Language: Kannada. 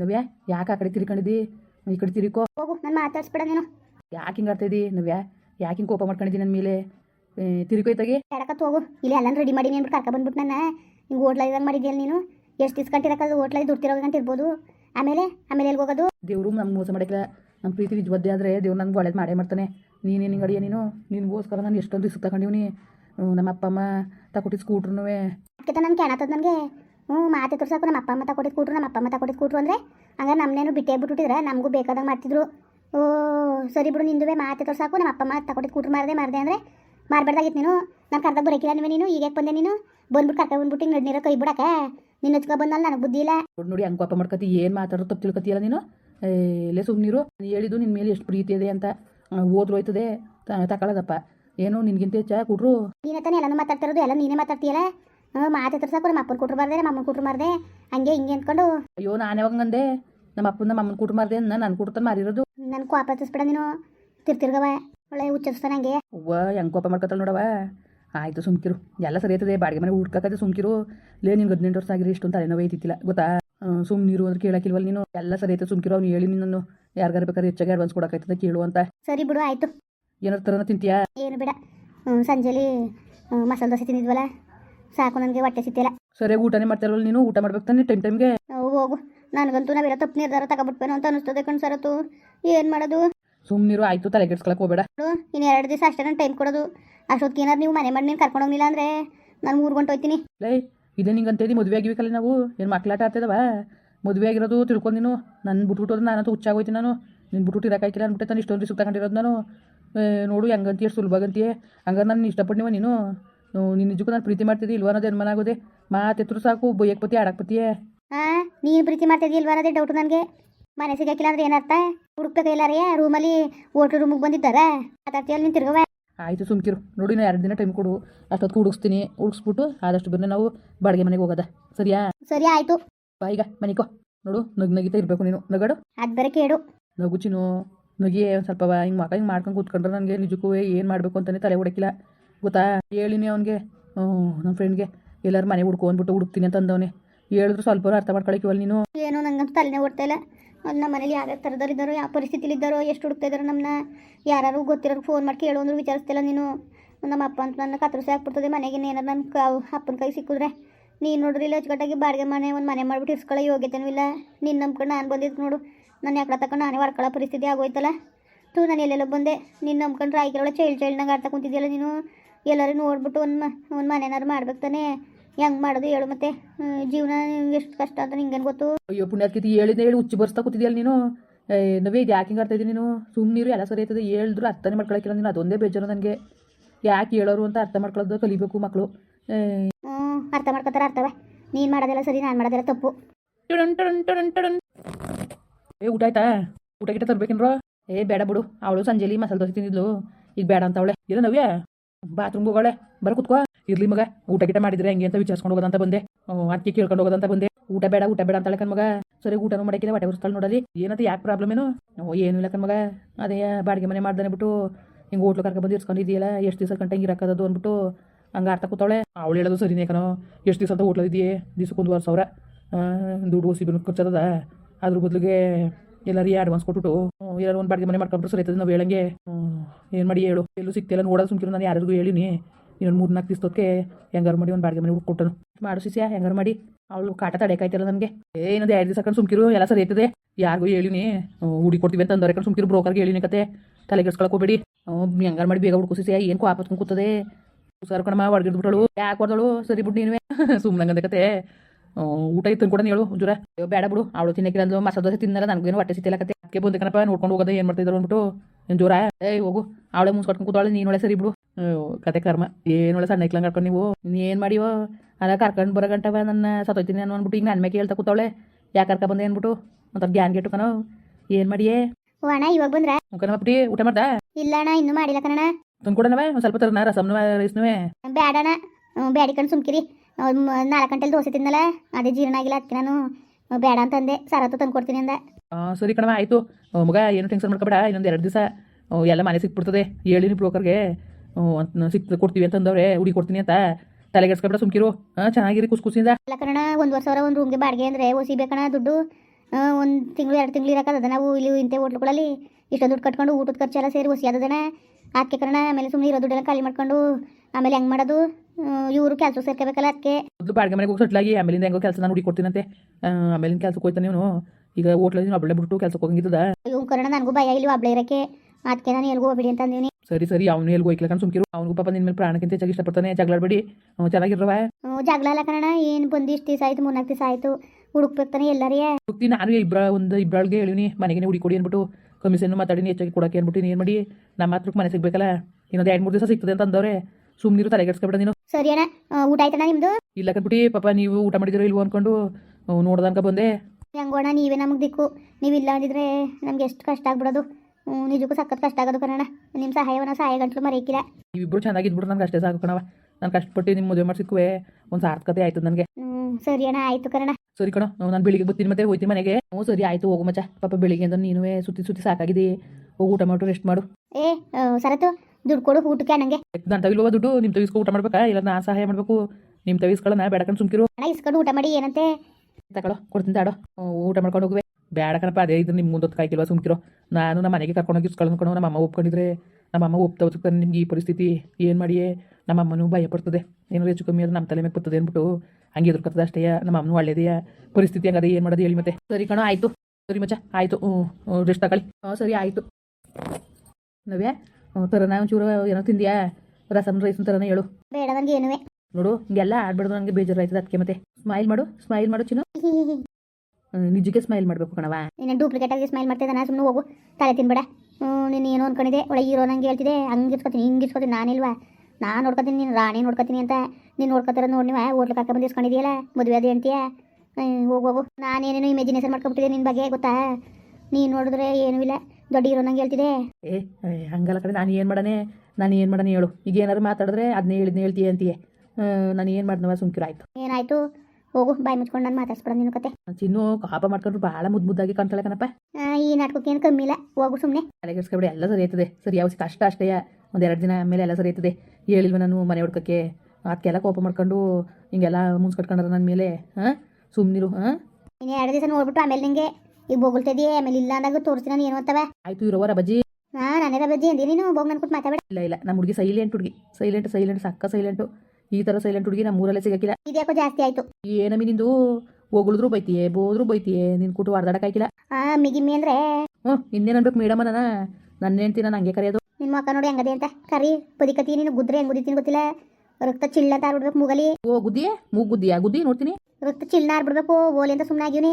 ನವ್ಯ ಯಾಕೆ ಆ ಕಡೆ ತಿರ್ಕೊಂಡಿದ್ದಿ? ಈ ಕಡೆ ತಿರ್ಕೋ. ಹೋಗು ನಾನು ಮಾತಾಡ್ಸ್ಬೇಡ ನೀನು. ಯಾಕೆ ಹಿಂಗೆ ಆಡ್ತಾಯಿದ್ದಿ ನವ್ಯ? ಯಾಕೆ ಹಿಂಗೆ ಕೋಪ ಮಾಡ್ಕೊಂಡಿದ್ದಿ ನನ್ನ ಮೇಲೆ? ತಿರ್ಕೊಯ್ತಾಗಿ ಎಡಕತ್ತು ಹೋಗು ಇಲ್ಲಿ ಎಲ್ಲ ರೆಡಿ ಮಾಡಿ ಅಂದ್ಬಿಟ್ಟು ಕರ್ಕ ಬಂದ್ಬಿಟ್ಟು ನನ್ನ. ಹಿಂಗೆ ಓಟ್ಲ ಇದಂಗೆ ಮಾಡಿದ್ಯಲ್ಲ ನೀನು? ಎಷ್ಟು ದಿಸ್ಕಂಟಿರಕ್ಕದು ಓಟ್ಲ ದುಡ್ತಿರೋ ಅಂತ ಇರ್ಬೋದು. ಆಮೇಲೆ ಆಮೇಲೆ ಎಲ್ಲಿ ಹೋಗೋದು? ದೇವರು ನಮ್ಗೆ ಮೋಸ ಮಾಡಕ್ಕಿಲ್ಲ. ನಮ್ಮ ಪ್ರೀತಿ ವಿಜ್ವದ್ದೆ ಆದರೆ ದೇವ್ರು ನಂಗೆ ಒಳ್ಳೇದು ಮಾಡೇ ಮಾಡ್ತಾನೆ. ನೀನೇನು ಹಿಂಗೆ ಅಡಿಯ ನೀನು? ನಿನಗೋಸ್ಕರ ನಾನು ಎಷ್ಟೊಂದು ದಿವಸ ತಗೊಂಡಿವ್ನಿ ನಮ್ಮ ಅಪ್ಪ ಅಮ್ಮ ತಗೊಟ್ಟಿದ್ದು ಸ್ಕೂಟ್ರೂ ಅದಕ್ಕೆ ನಂಗೆ ಕೆಣತದ ನನಗೆ. ಹ್ಞೂ ಮಾತೆ ತೋರ್ಸಾಕು ನಮ್ಮ ಅಪ್ಪ ಅಮ್ಮ ತಗೊಟ್ಟಿದ್ದು ಕೂಟ್ರು ನಮ್ಮ ಅಪ್ಪ ಅಮ್ಮ ತಗೊಟ್ಟಿದ್ದು ಕೂಟ್ರು ಅಂದರೆ ಹಂಗಾರೆ ನಮ್ಮನೇನು ಬಿಟ್ಟೇ ಬಿಟ್ಬಿಟ್ಟಿದ್ರೆ? ನಮಗೂ ಬೇಕಾದಂಗೆ ಮಾಡ್ತಿದ್ರು. ಓ ಸರಿ ಬಿಡು ನಿಂದುವೆ ಮಾತೆ ತೋರ್ಸಾಕು ನಮ್ಮ ಅಪ್ಪ ಅಮ್ಮ ತಗೊಟ್ಟಿದ್ದು ಕೂಟ್ರು ಮಾರದೆ ಮಾರದೆ ಅಂದರೆ ಮಾರ್ಬಾರ್ದಾಗಿತ್ತು ನೀನು. ನಾನು ಕರ್ದಾಗ ಬರೋಕಿಲ್ಲ ನೀವೇ ನೀನು ಈಗ ಬಂದೆ ನೀನು. ಬಂದ್ಬಿಟ್ಟು ಕರ್ಕ ಬಂದ್ಬಿಟ್ಟು ಹಿಂಗೆ ನಡ್ನಿರೋ ಕೈ ಬಿಡಕ್ಕೆ. ನಿನ್ನ ಹಚ್ಕೊ ಬಂದಲ್ಲ ನನಗೆ ಬುದ್ಧಿ ಇಲ್ಲ. ನೋಡಿ ನೋಡಿ ಹಂಗೆ ಕೋಪ ಮಾಡ್ಕೊತಿ ಏನು ಮಾತಾಡೋ ತಪ್ಪು ತಿಳ್ಕೊತೀಯಲ್ಲ ನೀನು? ಎಲ್ಲೇ ಸುಮ್ಮನಿರು ಹೇಳಿದ್ದು ನಿನ್ನ ಮೇಲೆ ಎಷ್ಟು ಪ್ರೀತಿ ಇದೆ ಅಂತ ಓದ್ರು ಹೋಯ್ತದೆ. ತಕೊಳ್ಳೋದಪ್ಪ ತಗೊಳ್ಳೋದಪ್ಪ ಏನು ನಿನ್ಗಿಂತ ಹೆಚ್ಚಾಗಿ ಕೊಟ್ರು ನೀನೇ ತಾನೇ ಎಲ್ಲನೂ ಮಾತಾಡ್ತಿರೋದು ಎಲ್ಲ ನೀನೇ ಮಾತಾಡ್ತೀಯಲ್ಲ? ಮಾತೆ ತೋರ್ಸಾಕು ನಮ್ಮ ಅಪ್ಪನ ಕುಟ್ರು ಮಾರ್ದೆ ನಮ್ಮ ಅಮ್ಮನ ಕೂಟ್ರು ಮಾರ್ದೆ. ಹಂಗೆ ಹಿಂಗೆ ಅಂದ್ಕೊಂಡು ಅಯ್ಯೋ ನಾನು ಯಾವಾಗ ಅಂದೆ ನಮ್ಮ ಅಪ್ಪನ ನಮ್ಮ ಅಮ್ಮನ ಕೂಟ ಮಾರ್ದೆ ನಾನು ಕೊಡ್ತಾನೆ ಮಾರಿರೋದು. ನನ್ನ ಕೋಪ ಹತ್ತಿಸ್ಬೇಡ ನೀನು. ತಿರ್ತಿರ್ಗವ ಒಳ್ಳೆ ಹುಚ್ಚಿಸ್ತಾನೆ ಹಂಗೆ. ಅವ್ವ ಹೆಂಗೆ ಕೋಪ ಮಾಡ್ಕೊತಾಳೆ ನೋಡವ ಆಯಿತು ಸುಮ್ಕಿರು. ಎಲ್ಲ ಸರಿ ಆಯ್ತದೆ ಬಾಡಿಗೆ ಮನೆ ಹುಡ್ಕತ್ತೆ ಸುಮ್ಕಿರು. ಲೇ ನಿನ್ಗೆ ಹದಿನೆಂಟು ವರ್ಷ ಆಗಿರಿ ಇಷ್ಟೊಂದು ತಲೆನೋವು ಐತಿತ್ತಿಲ್ಲ ಗೊತ್ತಾ? ಸುಮ್ನಿರು ಅಂದ್ರೆ ಕೇಳಕ್ಕಿಲ್ವಲ್ಲ ನೀನು? ಎಲ್ಲ ಸರಿ ಆಯ್ತು ಸುಮ್ಕಿರು ಅವ್ನು ಹೇಳಿ ನಿನ್ನನ್ನು. ಯಾರಿಗಾರ ಬೇಕಾದ್ರೆ ಹೆಚ್ಚಾಗಿ ಅಡ್ವಾನ್ಸ್ ಕೊಡೋಕ್ಕಾಯ್ತದೆ ಕೇಳು ಅಂತ. ಸರಿ ಬಿಡು ಆಯಿತು. ಏನಾರ ಥರನ ತಿಂತೀಯಾ? ಏನು ಬೇಡ. ಸಂಜೆಲಿ ಮಸಾಲೆ ದೋಸೆ ತಿಂದಿದ್ವಲ್ಲ? ಸಾಕು ನನಗೆ ಹೊಟ್ಟೆ ಸಿತ್ತಿಲ್ಲ ಸರಿಯಾಗಿ ಊಟನೇ ಮಾಡ್ತಾರಲ್ಲ ನೀನು? ಊಟ ಮಾಡ್ಬೇಕು ತಾನೆ ಟೈಮ್ ಟೈಮ್ಗೆ? ಹೋಗು. ನನಗಂತೂ ನಾವೆಲ್ಲ ತಪ್ಪು ನಿರ್ಧಾರ ತಗೊಬಿಟ್ಬೇನು ಅಂತ ಅನಿಸ್ತದೆ ಕಣ್ ಸರತು. ಏನು ಮಾಡೋದು? ಸುಮ್ಮನಿರು ಆಯಿತು ತಲೆ ಕೆಡ್ಸ್ಕೊಳಕ್ಕೆ ಹೋಗಬೇಡ. ನೋಡು ಇನ್ನು ಎರಡು ದಿವಸ ಅಷ್ಟೇ ನಾನು ಟೈಮ್ ಕೊಡೋದು. ಅಷ್ಟೊತ್ತಿಗೆ ಏನಾದ್ರು ನೀವು ಮನೆ ಮಾಡಿ ನೀನು ಕರ್ಕೊಂಡು ಹೋಗಿಲ್ಲ ಅಂದ್ರೆ ನಾನು ಮೂರು ಗಂಟೆ ಹೋಗ್ತೀನಿ ಲೈ ಇದೇ ನಿಂಗೆ ಅಂತೇಳಿ ಮದುವೆ ಆಗಿಬೇಕಲ್ಲ ನಾವು? ಏನು ಮಕ್ಳಾಟ ಆಗ್ತದವ ಮದುವೆ ಆಗಿರೋದು ತಿಳ್ಕೊಂಡು ನೀನು. ನನ್ನ ಬಿಟ್ಬಿಟ್ಟು ನಾನಂತೂ ಹುಚ್ಚಾಗೋಯ್ತೀನಿ ನಾನು. ನಿನ್ನ ಬಿಟ್ಬಿಟ್ಟು ಇರೋಕ್ಕಾಗಿಲ್ಲ ಅಂದ್ಬಿಟ್ಟು ನಾನು ಇಷ್ಟೊಂದು ದಿವಸ ತಗೊಂಡಿರೋದು ನಾನು. ಏ, ನೋಡು ಹೆಂಗಂತೀಯ ಸುಲಭಗಂತೀಯ ಹಂಗಾರೆ ನಾನು ಇಷ್ಟಪಟ್ಟಿವ ನೀನು? ನಿನ್ನ ನಿಜಕ್ಕೂ ನಾನು ಪ್ರೀತಿ ಮಾಡ್ತಿದ್ದೆ ಇಲ್ವ ಅನ್ನೋದು ಅನುಮಾನ ಆಗೋದೆ? ಮಾತೆತ್ತರು ಸಾಕು ಬೈಯಕ್ಕೆ ಪತಿ ಆಡಕ್ಕೆ ಪತಿಯೇ ಹಾಂ ನೀನು ಪ್ರೀತಿ ಮಾಡ್ತಿದ್ದಿಲ್ವ ಅನ್ನೋದೇ ಡೌಟ್ ನನಗೆ. ಮನೆ ಸಿಗಕ್ಕಿಲ್ಲ ಅಂದ್ರೆ ಏನರ್ಥ? ಹುಡುಕ್ಬೇಕು ಎಲ್ಲಾರೇ ರೂಮಲ್ಲಿ ಓಟ್ಲು ರೂಮಿಗೆ ಬಂದಿದ್ದಾರಾ? ಮಾತಾಡ್ತೀಯಲ್ಲ ನೀನು ತಿರ್ಗವ ಆಯಿತು ಸುಮ್ಕಿರು. ನೋಡಿ ನಾನು ಎರಡು ದಿನ ಟೈಮ್ ಕೊಡು. ಅಷ್ಟೊತ್ತು ಹುಡುಗಿಸ್ತೀನಿ ಹುಡುಗಿಸ್ಬಿಟ್ಟು ಆದಷ್ಟು ಬಂದ್ರೆ ನಾವು ಬಾಡಿಗೆ ಮನೆಗೆ ಹೋಗೋದ. ಸರಿಯಾ? ಸರಿ ಆಯಿತು. ಬಾ ಈಗ ಮನಿಕೋ ನೋಡು ನಗ್ ನಗಿತಾ ಇರಬೇಕು ನೀನು. ನಗಡು. ಅದು ಬೇರೆ ಕೇಡು. ನಗುಚಿನು ನಗಿ ಒಂದು ಸ್ವಲ್ಪ ಹಿಂಗೆ ಮಕ್ಕ ಹಿಂಗೆ ಮಾಡ್ಕೊಂಡು ಕೂತ್ಕೊಂಡ್ರೆ ನನಗೆ ನಿಜಕ್ಕೂ ಏನು ಮಾಡಬೇಕು ಅಂತಲೇ ತಲೆ ಹೊಡಕಿಲ್ಲ. ಗೊತ್ತಾ? ಹೇಳಿನಿ ಅವನಿಗೆ. ನಮ್ಮ ಫ್ರೆಂಡ್ಗೆ ಎಲ್ಲರ ಮನೆ ಹುಡ್ಕೊ ಅಂದ್ಬಿಟ್ಟು ಹುಡುಕ್ತೀನಿ ಅಂತ ಹೇಳಿದ್ರು ಸ್ವಲ್ಪ ಅರ್ಥ ಮಾಡ್ಕೊಳಕಿವಲ್ಲ ನೀನು. ಏನೋ ನಂಗಂತೂ ತಲೆನೇ ಓಡ್ತಾ ಇಲ್ಲ. ಅದು ನಮ್ಮ ಮನೇಲಿ ಯಾವ್ಯಾವ ಥರದವ್ರು ಯಾವ ಪರಿಸ್ಥಿತಿಲಿ ಇದ್ದಾರೋ ಎಷ್ಟು ಹುಡುಕ್ತಾ ಇದ್ದಾರೋ ನಮ್ಮನ್ನ ಯಾರು ಗೊತ್ತಿರೋರು ಫೋನ್ ಮಾಡಿ ಕೇಳು ಅಂದ್ರೆ ವಿಚಾರಿಸ್ತಿಲ್ಲ ನೀನು. ನಮ್ಮ ಅಪ್ಪ ಅಂತ ನನ್ನ ಕತ್ರಸೆ ಹಾಕ್ಬಿಡ್ತದೆ ಮನೆಗೆ ಏನಾರು ನನ್ನ ಕ, ಅಪ್ಪನ ಕೈ ಸಿಕ್ಕಿದ್ರೆ. ನೀನು ನೋಡ್ರಿ ಇಲ್ಲ ಅಚ್ಚುಕಟ್ಟಾಗಿ ಬಾಡಿಗೆ ಮನೆ, ಒಂದು ಮನೆ ಮಾಡಿಬಿಟ್ಟು ಇರ್ಸ್ಕೊಳ್ಳೋ ಯೋಗ್ಯತೆನೂ ಇಲ್ಲ. ನಿನ್ನ ನಂಬ್ಕೊಂಡು ನಾನು ಬಂದಿದ್ದು ನೋಡು. ನಾನು ಯಾಕಡೆ ತಕೊಂಡು ನಾನೇ ಹೊಡ್ಕೊಳ್ಳೋ ಪರಿಸ್ಥಿತಿ ಆಗೋಯ್ತಲ್ಲ? ತೂ, ನಾನು ಎಲ್ಲೆಲ್ಲ ಬಂದೆ. ನಿನ್ನ ನಂಬ್ಕೊಂಡು ರಾಯ್ಕೆರೊಳಗೆ ಚೈಲ್ಡ್ ಚೈಲ್ಡ್ನಾಗ ಆಡ್ತಾ ಕುಂತಿದ್ಯಲ್ಲ ನೀನು. ಎಲ್ಲರೂ ನೋಡ್ಬಿಟ್ಟು ಒಂದು ಮ ಒಂದು ಮನೆನಾರು ಮಾಡ್ಬೇಕು ತಾನೇ. ಹೆಂಗೆ ಮಾಡೋದು ಹೇಳು ಮತ್ತೆ. ಜೀವನ ಎಷ್ಟು ಕಷ್ಟ ಅಂತ ನಿಂಗೇನು ಗೊತ್ತು? ಅಯ್ಯೋ ಪುಣ್ಯಾತ್ಕಿತಿ ಹೇಳಿದ್ದೆ ಹೇಳಿ ಹುಚ್ಚಿ ಬರ್ಸ್ತಾ ಕೂತಿದ್ಯಲ್ಲ ನೀನು. ನವೇ ಇದು ಯಾಕೆ ಹಿಂಗೆ ಆಡ್ತಾ ಇದ್ದೀನಿ ನೀನು? ಸುಮ್ಮನಿರು ಎಲ್ಲ ಸರಿ ಆಯ್ತದೆ. ಹೇಳಿದ್ರು ಅರ್ಥನೇ ಮಾಡ್ಕೊಳಕಿಲ್ಲ ನೀನು. ಅದೊಂದೇ ಬೇಜಾರು ನನಗೆ. ಯಾಕೆ ಹೇಳೋರು ಅಂತ ಅರ್ಥ ಮಾಡ್ಕೊಳ್ಳೋದು ಕಲಿಬೇಕು ಮಕ್ಕಳು ಹ್ಞೂ ಅರ್ಥ ಮಾಡ್ಕೊತಾರೆ ಅರ್ಥವೇ. ನೀನು ಮಾಡೋದೆಲ್ಲ ಸರಿ ನಾನು ಮಾಡೋದೆಲ್ಲ ತಪ್ಪು. ಏ ಊಟ ಆಯ್ತಾ? ಊಟ ಗಿಟ ತರ್ಬೇಕೇನ್ರೋ? ಏ ಬೇಡ ಬಿಡು. ಅವಳು ಸಂಜೆಲಿ ಮಸಾಲೆ ದೋಸೆ ತಿಂದಿದ್ಲು. ಈಗ ಬೇಡ ಅಂತ ಅವಳೆ. ಇಲ್ಲ ನವ್ಯ. ಬಾತ್ರೂಮ್ಗೆ ಹೋಗಳೆ. ಬರ ಕುತ್ಕೋ. ಇರ್ಲಿ ಮಗ, ಊಟ ಗಿಟ ಮಾಡಿದ್ರೆ ಹೆಂಗೆ ಅಂತ ವಿಚಾರಿಸ್ಕೊಂಡು ಹೋಗೋದಂತ ಬಂದೆ. ಅದಕ್ಕೆ ಕೇಳ್ಕೊಂಡು ಹೋಗೋದಂತ ಬಂದೆ. ಊಟ ಬೇಡ ಊಟ ಬೇಡ ಅಂತಾಳೆ ಕಣ್ಮಗ ಸರಿ, ಊಟನೂ ಮಾಡಕ್ಕಿಲ್ಲ ಹೊಟ್ಟೆ ಉರ್ಸ್ತಾಳೆ ನೋಡಲಿ ಏನಂತ, ಯಾಕೆ ಪ್ರಾಬ್ಲಮ್ ಏನು? ಏನೂ ಇಲ್ಲ ಕಣ್ಮಗ ಅದೇ, ಬಾಡಿಗೆ ಮನೆ ಮಾಡ್ದಾನೆ ಬಿಟ್ಟು ಹಿಂಗೆ ಹೋಟ್ಲು ಕರ್ಕೊಂಡು ಬಂದು ಇರ್ಸ್ಕೊಂಡಿದ್ದೀಯಲ್ಲ ಎಷ್ಟು ದಿವಸ ಗಂಟೆ ಹಿಂಗೆ ಹಾಕೋದು ಅಂದ್ಬಿಟ್ಟು, ಹಂಗೆ ಅರ್ಥ ಕೂತಾಳೆ ಅವಳು ಹೇಳೋದು ಸರಿನೇ ಕಣೋ. ಎಷ್ಟು ದಿವಸ ಅಂತ ಹೋಟ್ಲದಿದೆಯೇ ದಿವ್ಸಕ್ಕೆ ಒಂದು ಸಾವಿರ. ದುಡ್ಡು ಓಸಿ ಬಿನ್ನು ಖರ್ಚದ ಅದ್ರ ಬದಲಿಗೆ ಎಲ್ಲರಿಗೆ ಅಡ್ವಾನ್ಸ್ ಕೊಟ್ಬಿಟ್ಟು ಹ್ಮ್, ಎಲ್ಲರೂ ಒಂದು ಬಾಡಿಗೆ ಮನೆ ಮಾಡ್ಕೊಂಡ್ರೆ ಸರಿ ನಾವು ಹೇಳಂಗೆ. ಏನು ಮಾಡಿ ಹೇಳು. ಎಲ್ಲೂ ಸಿಗ್ತಿಲ್ಲ ನೋಡೋದು ಸುಮ್ಕಿರು ನಾನು ಯಾರಿಗೂ ಹೇಳಿನಿ. ಇನ್ನೊಂದು ಮೂರು ನಾಲ್ಕು ಹೆಂಗಾರು ಮಾಡಿ ಒಂದು ಬಾಡಿಗೆ ಮನೆ ಹುಡ್ಕೊಟ್ಟನು ಮಾಡು ಸಿಸಿಯ ಹೆಂಗಾರು ಮಾಡಿ. ಅವಳು ಕಾಟ ತಡೆಕಾಯ್ತಿಲ್ಲ ನನಗೆ. ಏನದು ಎರಡು ದಿವಸ ಕಣ್ ಸುಮ್ಕಿರು ಎಲ್ಲ ಸರಿ ಐತದೆ ಯಾರಿಗೂ ಹೇಳಿನಿ. ಹುಡಿ ಕೊಡ್ತೀವಿ ಅಂತ ಅಂದವ್ರೆ ಕಣ್ ಸುಮ್ಕಿರು ಬ್ರೋಕರ್ಗೆ ಹೇಳಿನಿ ಕತೆ. ತಲೆ ಕೆಡ್ಸ್ಕೊಳಕ್ ಹೋಗ್ಬೇಡಿ. ಹೆಂಗಾರು ಮಾಡಿ ಬೇಗ ಹುಡ್ಕೋ ಸಿಸಿಯ ಏನು ಕೋಪತ್ಕೊಂಡು ಕೂತದೆ. ಸರ್ ಕಣಮ್ಮ ಒಳಗಿಡ್ಬಿಟ್ಟಳು ಯಾಕೆ ಹೊಡೆದಳು? ಸರಿ ಬಿಟ್ಟು ನೀನು ಸುಮ್ಮನೆ ಕತೆ. ಊಟ ಇತ್ತು ಕೂಡ ಹೇಳು ಜುರ ಬೇಡ ಬಿಡು ಅವಳು ತಿನ್ನಕ್ಕಿಲ್ಲ ಅಂದ್ಲು ಮಸಾಲೆ ದೋಸೆ ತಿನ್ನಲ್ಲ ನನಗೇನು ಹೊಟ್ಟೆ ಸಿಕ್ತಿಲ್ಲ ಕತೆ. ಅದಕ್ಕೆ ಬಂದೆ ಕಣಪ್ಪ ನೋಡ್ಕೊಂಡು ಹೋಗೋದೇ ಏನು ಮಾಡ್ತಿದ್ರು ಅಂದ್ಬಿಟ್ಟು ಏನು ಜೋರ ಏಯ್ ಹೋಗು ಅವಳೆ ಮುನ್ಸ್ಕೊಟ್ಕೊಂಡು ಕೂತಾಳೆ ನೀನು ಒಳ್ಳೆ ಸರಿ ಬಿಡು. ಕತೆ ಕರ್ಮ ಏನು ಒಳ್ಳೆ ಸಣ್ಣ ಇಕ್ಲಂಗೆ ಕಟ್ಕೊಂಡು ನೀವು? ಏನು ಮಾಡಿವೋ ಅಲ್ಲ ಕರ್ಕೊಂಡು ಬರೋ ಗಂಟವ ನನ್ನ ಸತ್ತೋಯ್ತೀನಿ ಅನ್ನೋ ಅಂದ್ಬಿಟ್ಟು ಈಗ ನನ್ನ ಮೇಲೆ ಕೇಳ್ತಾ ಕೂತಾವಳೆ. ಯಾಕೆ ಕರ್ಕ ಬಂದೆ ಅಂದ್ಬಿಟ್ಟು? ಒಂಥರ ಗ್ಯಾನ್ ಕಣೋ ಏನು ಮಾಡಿಯೇ? ಅಣ್ಣ ಇವಾಗ ಬಂದ್ರ? ಪುಟಿ ಊಟ ಮಾಡ್ದಾ? ಇಲ್ಲ ಅಣ್ಣ ಇನ್ನೂ ಮಾಡಿಲ್ಲ ಕಣಣ್ಣ. ತಂದು ಕೊಡನವ ಒಂದು ಸ್ವಲ್ಪ ತರ ರಸಮ್ನವ ರೈಸ್ನವೇ? ಬೇಡ ಅಣ್ಣ. ಹ್ಞೂ ಬ್ಯಾಡಿಕೊಂಡು ಸುಮ್ಕಿರಿ. ನಾಲ್ಕು ಗಂಟೆಲಿ ದೋಸೆ ತಿನ್ನಲ್ಲ ಅದೇ ಜೀರ್ಣ ಆಗಿಲ್ಲ ಅದಕ್ಕೆ ನಾನು ಬೇಡ ಅಂತಂದೆ ಸರತ್ತು ತಂದು ಕೊಡ್ತೀನಿ ಅಂದ. ಸರಿ ಕಣವ ಆಯಿತು. ಮಗ ಏನು ಟೆನ್ಷನ್ ಮಾಡ್ಕೊಬೇಡ. ಇನ್ನೊಂದು ಎರಡು ದಿವಸ ಎಲ್ಲ ಮನೆ ಸಿಕ್ಬಿಡ್ತದೆ. ಹೇಳಿನಿ ಬ್ರೋಕರ್ಗೆ ಅಂತ ಸಿಕ್ ಕೊಡ್ತೀವಿ ಅಂತಂದವ್ರೆ ಹುಡಿ ಕೊಡ್ತೀನಿ ಅಂತ. ತಲೆಗೆಡ್ಸ್ಕೊಬೇಡ ಸುಮ್ಕಿರು. ಹಾಂ ಚೆನ್ನಾಗಿರಿ ಕುಸಿಂದ ಅಲ್ಲ ಕಣ ಒಂದು ವರ್ಷ ಅವರ ಒಂದು ರೂಮ್ಗೆ ಬಾಡಿಗೆ ಅಂದರೆ ಓಸಿ ಬೇಕಣ್ಣ ದುಡ್ಡು. ಒಂದು ತಿಂಗಳು ಎರಡು ತಿಂಗಳು ಇರೋಕ್ಕದ ನಾವು ಇಲ್ಲಿ ಇಂಥ ಹೋಟ್ಲುಗಳಲ್ಲಿ. ಇಷ್ಟೊಂದು ದುಡ್ಡು ಕಟ್ಕೊಂಡು ಊಟದ ಖರ್ಚೆಲ್ಲ ಸೇರಿ ಹೊಸಿ ಅದದಣ ಅದಕ್ಕೆ ಕಣ ಆಮೇಲೆ ಸುಮ್ಮನೆ ಇರೋ ದುಡ್ಡೆಲ್ಲ ಖಾಲಿ ಮಾಡ್ಕೊಂಡು ಆಮೇಲೆ ಹೆಂಗ್ ಮಾಡೋದು? ಇವರು ಕೆಲಸ ಸೇರ್ಕೋಬೇಕಲ್ಲ ಅದಕ್ಕೆ ಮೊದಲು ಬಾಡಿಗೆ ಮನೆಗೆ ಹೋಗಿ ಸಟ್ಲಾಗಿ ಆಮೇಲಿಂದ ಹೆಂಗೋ ಕೆಲಸ ನಾನು ಹುಡುಕಿ ಕೊಡ್ತೀನಂತೆ ಆಮೇಲಿನ ಕೆಲಸಕ್ಕೆ ಹೋಯ್ತಾನೆ ಇವನು. ಈಗ ಹೋಟ್ಲಲ್ಲಿ ಒಬ್ಬಳೆ ಬಿಟ್ಟು ಕೆಲಸಕ್ಕೆ ಹೋಗಂಗಿದ್ದದ? ಇವ್ ಕರೋಣ ನನಗೂ ಭಯ ಇಲ್ಲಿ ಒಬ್ಳೆ ಇರೋಕ್ಕೆ ಅದಕ್ಕೆ ನಾನು ಎಲ್ಗೂ ಹೋಗ್ಬಿಡಿ ಅಂತ ಅಂದೀನಿ ಸರಿ ಸರಿ ಅವನು ಎಲ್ಲಿ ಹೋಯ್ಕಲಕ್ಕ ಸುಮ್ಕಿರು. ಅವನಿಗೂ ಪಾಪ ನಿನ್ನ ಮೇಲೆ ಪ್ರಾಣಕ್ಕಿಂತ ಹೆಚ್ಚಾಗಿ ಇಷ್ಟಪಡ್ತಾನೆ ಜಗಳ ಬಿಡಿ ಚೆನ್ನಾಗಿರವ ಜಗಳ ಅಲ್ಲ ಕಣ ಏನು ಬಂದು ಇಷ್ಟು ದಿವಸ ಆಯ್ತು ಮೂರ್ನಾಲ್ಕು ದಿವಸ ಆಯ್ತು. ಹುಡುಕ್ಬೇಕಾನೆ ಎಲ್ಲರೇ. ಹುಡುಕ್ತಿ ನಾನು ಇಬ್ಬರ ಒಂದು ಇಬ್ಬರಳಿಗೆ ಹೇಳಿನಿ ಮನೆಗೆ ಹುಡುಕಿ ಕೊಡಿ ಅಂದ್ಬಿಟ್ಟು. ಕಮಿಷನ್ ಮಾತಾಡಿನಿ ಹೆಚ್ಚಾಗಿ ಕೊಡಕ್ಕೆ ಅಂದ್ಬಿಟ್ಟು ಏನು ಮಾಡಿ? ನಮ್ಮ ಹತ್ರಕ್ಕೆ ಮನೆ ಸಿಗ್ಬೇಕಲ್ಲ? ಇನ್ನೊಂದು ಎರಡು ಮೂರು ದಿವಸ ಸಿಗ್ತದೆ ಅಂತ ಅಂದವ್ರೆ. ಸುಮ್ಮನಿರು ತಲೆಗೆಡ್ಸ್ಕೊಬೇಡ ನೀನು. ಸರಿ ಅಣ್ಣ ಊಟ ಆಯ್ತಣ್ಣ ನಿಮ್ದು? ಇಲ್ಲ ಕಟ್ಬಿಟ್ಟಿ ಪಾಪ ನೀವು ಊಟ ಮಾಡಿದಿರೋ ಇಲ್ವೋ ಅನ್ಕೊಂಡು ನೋಡ್ದಂಕ ಬಂದೆ. ಹೆಂಗೋಣ ನೀವೇ ನಮಗೆ ದಿಕ್ಕು. ನೀವು ಇಲ್ಲ ಅಂದಿದ್ರೆ ನಮ್ಗೆ ಎಷ್ಟು ಕಷ್ಟ ಆಗ್ಬಿಡೋದು. ನಿಜಕ್ಕೂ ಸಖತ್ ಕಷ್ಟ ಆಗೋದು ಕಣ ನಿಮ್ಮ ಸಹಾಯವನ್ನ ಸಹಾಯ ಗಂಟ್ಲು ಮರೆಯಕ್ಕಿಲ್ಲ ನೀವಿಬ್ರು ಚೆನ್ನಾಗಿದ್ಬಿಡು ನಮ್ಗೆ ಅಷ್ಟೇ ಸಾಕು ಕಣವ ನಾನು ಕಷ್ಟಪಟ್ಟು ನಿಮ್ಮ ಮದುವೆ ಮಾಡಿಸಿಕ್ವೆ ಒಂದು ಸಾರ್ಥಕತೆ ಆಯ್ತು ನನಗೆ. ಹ್ಞೂ ಸರಿ ಅಣ್ಣ ಆಯ್ತು ಕಣ ಸರಿ ಕಣ ನಾನು ಬೆಳಿಗ್ಗೆ ಬರ್ತೀನಿ ಮತ್ತೆ ಹೋಯ್ತೀನಿ ಮನೆಗೆ. ಹ್ಞೂ ಸರಿ ಆಯ್ತು ಹೋಗು ಮಚ್ಚ. ಪಾಪ ಬೆಳಿಗ್ಗೆ ಅಂದ್ರೆ ನೀನು ಸುತ್ತಿ ಸುತ್ತಿ ಸಾಕಾಗಿದೆ. ಹೋಗಿ ಊಟ ಮಾಡು ರೆಸ್ಟ್ ಮಾಡು. ಏ ಸರತ್ತು ಸರತು ದುಡ್ಡು ಕೊಡು ಊಟಕ್ಕೆ ನನಗೆ ನಾನು ತವಿಲ್ವ ದುಡ್ಡು ನಿಮ್ಮ ತವಿಸ್ಕೊ ಊಟ ಮಾಡ್ಬೇಕಾ? ಇಲ್ಲ ನಾನು ಸಹಾಯ ಮಾಡಬೇಕು. ನಿಮ್ಮ ನಾನು ಬೇಡಕಂಡು ಸುಮ್ಕಿರು. ಹಣ ಇಸ್ಕೊಂಡು ಊಟ ಮಾಡಿ ಏನಂತೆ? ತಗೊಳ್ಳೋ ಕೊಡ್ತೀನಿ ತಾಡೋ ಊಟ ಮಾಡ್ಕೊಂಡು ಹೋಗುವೆ. ಬೇಡ ಕಣಪ್ಪ ಅದೇ ಇದು ನಿಮ್ಮ ಮುಂದೊತ್ತು ಕಾಯ್ಕಿಲ್ವ ಸುಮ್ಕಿರೋ. ನಾನು ನಮ್ಮ ಮನೆಗೆ ಕರ್ಕೊಂಡೋಗಿ ಇಸ್ಕೊಳ್ಳೋ ಅನ್ಕೊಂಡು ನಮ್ಮ ಅಮ್ಮ ಒಪ್ಕೊಂಡಿದ್ರೆ. ನಮ್ಮ ಅಮ್ಮ ಒಪ್ತಾ ಒಪ್ತಾನೆ ನಿಮ್ಗೆ ಈ ಪರಿಸ್ಥಿತಿ. ಏನು ಮಾಡಿಯೇ? ನಮ್ಮ ಅಮ್ಮನೂ ಭಯ ಪಡ್ತದೆ. ಏನಾದ್ರು ಹೆಚ್ಚು ಕಮ್ಮಿ ಆದ್ರೆ ನಮ್ಮ ತಲೆ ಮೇಲೆ ಬರ್ತದೆ ಅಂದ್ಬಿಟ್ಟು ಹಂಗೆ ಎದುರ್ಕತ್ತದ ಅಷ್ಟೇ. ನಮ್ಮ ಅಮ್ಮನೂ ಒಳ್ಳೇದೆಯಾ ಪರಿಸ್ಥಿತಿ ಹಂಗದ ಏನು ಮಾಡೋದು ಹೇಳಿ ಮತ್ತೆ. ಸರಿ ಕಣೋ ಆಯಿತು. ಸರಿ ಮಚ್ಚ ಆಯಿತು. ರೆಸ್ಟ್ ತಗೊಳ್ಳಿ. ಹಾಂ ಸರಿ ಆಯಿತು. ನವ್ಯಾ? ತರನ ಒಂಚೂರು ಏನೋ ತಿಂದ್ಯಾ? ರಸಮ್ ರೈಸ್ ತರನ ಹೇಳು. ಬೇಡ ನನಗೆ ಏನುವೆ. ನೋಡು ಹಿಂಗೆಲ್ಲ ಆಡ್ಬಿಡ್ದು ನನಗೆ ಬೇಜಾರು ಆಯ್ತದ ಅದಕ್ಕೆ ಮತ್ತೆ. ಸ್ಮೈಲ್ ಮಾಡು ಸ್ಮೈಲ್ ಮಾಡು ಚಿನ್ನು. ನಿಜಕ್ಕೆ ಸ್ಮೈಲ್ ಮಾಡಬೇಕು ಕಣವ ನೀನು ಡೂಪ್ಲಿಕೇಟ್ ಆಗಿ ಸ್ಮೈಲ್ ಮಾಡ್ತಿದ್ದೆ ನಾನು ಸುಮ್ಮನೆ ಹೋಗು. ತಲೆ ತಿನ್ಬೇಡ. ನೀನು ಏನೋ ಅನ್ಕೊಂಡಿದ್ದೆ ಒಳ್ಳೆ ಹೀರೋ ನಂಗೆ ಹೇಳ್ತಿದ್ದೆ ಹಂಗೆ ಇರ್ಸ್ಕೊತೀನಿ ಹಿಂಗೆ ಇರ್ಸ್ಕೊತೀನಿ ನಾನಿಲ್ವಾ ನಾನು ನೋಡ್ಕೊತೀನಿ ನೀನು ರಾಣಿ ನೋಡ್ಕೊತೀನಿ ಅಂತ. ನೀನು ನೋಡ್ಕೊತಾರ ನೋಡಿ ನೀವು ಹೋಟ್ಲು ಕಾಕ ಬಂದು ಇಸ್ಕೊಂಡಿದೆಯಲ್ಲ ಮದುವೆ ಅದು ಹೇಳ್ತೀಯ ಹೋಗು ಹೋಗು. ನಾನೇನೇನೋ ಇಮೇಜಿನೇಷನ್ ಮಾಡ್ಕೊಬಿಟ್ಟಿದ್ದೆ ನಿನ್ನ ಬಗ್ಗೆ ಗೊತ್ತಾ? ನೀನು ನೋಡಿದ್ರೆ ಏನೂ ಇಲ್ಲ. ದೊಡ್ಡ ಇರೋ ನಂಗೆ ಹೇಳ್ತಿದೆ. ಏ ಹಂಗಲ್ಲ ಕಡೆ ನಾನು ಏನು ಮಾಡನೆ ನಾನು ಏನು ಮಾಡನೆ ಹೇಳು. ಈಗ ಏನಾದ್ರು ಮಾತಾಡಿದ್ರೆ ಅದನ್ನ ಹೇಳಿದ್ನ ಹೇಳ್ತೀಯ ಅಂತೀಯ. ನಾನು ಏನು ಮಾಡಿದ್ನವ ಸುಮ್ಕಿರು ಆಯ್ತು. ಏನಾಯ್ತು? ಹೋಗು ಬಾಯಿ ಮುಚ್ಕೊಂಡು ನಾನು ಮಾತಾಡ್ಸ್ಬಿಡ ನಿನ್ನ ಕತೆ. ಚಿನ್ನು ಕಾಪ ಮಾಡ್ಕೊಂಡ್ರು ಭಾಳ ಮುದ್ದು ಮುದ್ದಾಗಿ ಕಾಣ್ತಾಳೆ ಕಣಪ್ಪ. ಈ ನಾಟಕಕ್ಕೆ ಏನು ಕಮ್ಮಿ ಇಲ್ಲ. ಹೋಗು ಸುಮ್ಮನೆ ತಲೆಗೆಡ್ಸ್ಕೊಬಿಡಿ ಎಲ್ಲ ಸರಿ ಆಯ್ತದೆ. ಸರಿ ಯಾವ ಕಷ್ಟ ಅಷ್ಟೇ. ಒಂದು ಎರಡು ದಿನ ಆಮೇಲೆ ಎಲ್ಲ ಸರಿ ಆಯ್ತದೆ. ಹೇಳಿಲ್ವ ನಾನು ಮನೆ ಹುಡ್ಕಕ್ಕೆ? ಅದಕ್ಕೆಲ್ಲ ಕೋಪ ಮಾಡ್ಕೊಂಡು ಹಿಂಗೆಲ್ಲ ಮುನ್ಸ್ಕಟ್ಕೊಂಡ್ರೆ ನನ್ನ ಮೇಲೆ ಹಾಂ ಸುಮ್ಮನಿರು ಹಾಂ ಇನ್ನು ಎರಡು ದಿವಸ ನೋಡ್ಬಿಟ್ಟು ಆಮೇಲೆ ನಿಂಗೆ ಈಗ ಬೋಗಲ್ತಿದೆಯೇ ಆಮೇಲೆ ಇಲ್ಲ ಅಂದಾಗ ತೋರಿಸಿ ನಾನು ಏನು ಅಂತವ? ಆಯ್ತು ಇರೋವರ ಬಜ್ಜಿ ಹಾ ನಾನೇ ಬಜ್ಜಿ ಅಂದಿ. ನೀನು ಬೋಗ್ ನನ್ಕೊಟ್ಟು ಮಾತಾಡ ಇಲ್ಲ ಇಲ್ಲ. ನಮ್ಮ ಹುಡುಗಿ ಸೈಲೆಂಟ್ ಹುಡುಗಿ. ಸೈಲೆಂಟ್ ಸೈಲೆಂಟ್ ಸಕ್ಕ ಸೈಲೆಂಟು ಈ ತರ ಸೈಲೆಂಟ್ ಹುಡುಗಿ ನಮ್ಮ ಊರಲ್ಲೇ ಸಿಗಕ್ಕಿಲ್ಲ. ಇದ್ಯಾಕೋ ಜಾಸ್ತಿ ಆಯ್ತು. ಏನಮ್ಮಿ ನಿಂದು? ಹೋಗುಳಿದ್ರು ಬೈತಿಯೇ ಬೋದ್ರು ಬೈತಿಯೇ? ನಿನ್ ಕೂಟು ಹೊಡೆದಾಡಕ್ಕಾಗಿಲ್ಲ ಹಾಂ ಮಿಗಿಮ್ಮಿ ಅಂದ್ರೆ? ಹ್ಞೂ ಇನ್ನೇನು ಅನ್ಬೇಕು ಮೇಡಮ್ ನನ್ನ ನನ್ನ ಹೆಂಡ್ತಿ ನಾನು ಹಂಗೆ ಕರೆಯೋದು ನಿಮ್ಮ ಅಕ್ಕ ನೋಡಿ ಹಂಗದೆ ಅಂತ? ಕರಿ ಪದಿಕತಿ ನೀನು ಗುದ್ರೆ ಹೆಂಗ್ ಗುದಿತೀನಿ ಗೊತ್ತಿಲ್ಲ? ರಕ್ತ ಚಿಲ್ಲ ತಾರ್ಬಿಡ್ಬೇಕು ಮುಗಲಿ ಓ ಗುದ್ದಿಯೇ ಮೂಗ್ ಗುದ್ದಿಯಾ? ಗುದ್ದಿ ನೋಡ್ತೀನಿ. ರಕ್ತ ಚಿಳ್ಳ ಆರ್ಬಿಡ್ಬೇಕು ಓಲಿ ಅಂತ ಸುಮ್ಮನೆ ಆಗಿವ್ನಿ.